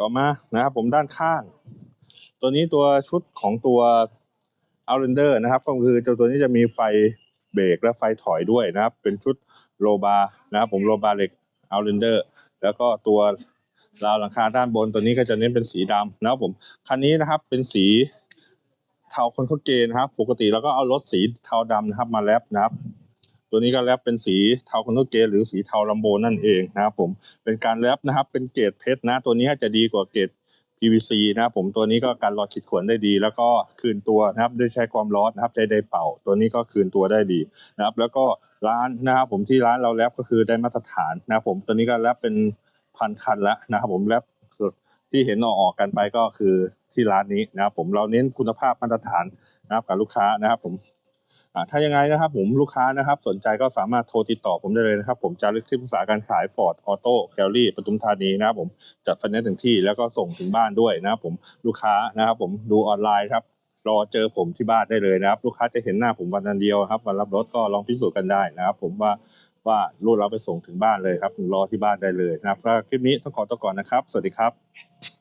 ต่อมานะครับผมด้านข้าง ตัวนี้ตัวชุดของตัว Outlander นะครับก็คือตัวนี้จะมีไฟเบรกและไฟถอยด้วยนะครับ เป็นชุดโลบานะครับผมโลบาเหล็ก Outlander แล้วก็ตัวราวหลังคาด้านบนตัวนี้ก็จะเน้นเป็นสีดำนะครับผมคันนี้นะครับเป็นสีเทาคอนโทเกนนะครับ ปกติเราก็เอารถสีเทาดำนะครับมาแรปนะครับ ตัวนี้ก็แรปเป็นสีเทาคอนโทเกหรือสีเทาลัมโบนั่นเองนะครับผมเป็นการแรปนะครับเป็นเกรดเพชรนะ ตัวนี้จะดีกว่าเกรด PVC นะครับผมตัวนี้ก็การรอขีดข่วนได้ดี แล้วก็คืนตัวนะครับด้วยใช้ความร้อนนะครับใช้ไดเป่า ตัวนี้ก็คืนตัวได้ดีนะครับ แล้วก็ร้านนะครับผมที่ร้านเราแรปก็คือได้มาตรฐานนะครับผมตัวนี้ก็แรปเป็นพันคันล้วนะครับผมแรปที่เห็นออกออกกันไปก็คือที่ร้านนี้นะครับผมเราเน้นคุณภาพมาตรฐานนะครับกับลูกค้านะครับผม ถ้ายังไงนะครับผมลูกค้านะครับ สนใจก็สามารถโทรติดต่อผมได้เลยนะครับ ผมจารึกที่ปรึกษาการขาย Ford Auto Gallery ปทุมธานีนะครับผมจัดไฟแนนซ์ถึงที่แล้วก็ส่งถึงบ้านด้วยนะครับผมลูกค้านะครับ ผมดูออนไลน์ครับรอเจอผมที่บ้านได้เลยนะครับ ลูกค้าจะเห็นหน้าผมวันเดียวครับวันรับรถก็ลองพิสูจน์กันได้นะครับ ผมว่าว่ารูดเราไปส่งถึงบ้านเลยครับรอที่บ้านได้เลยนะครับคลิปนี้ต้องขอตัวก่อนนะครับ สวัสดีครับ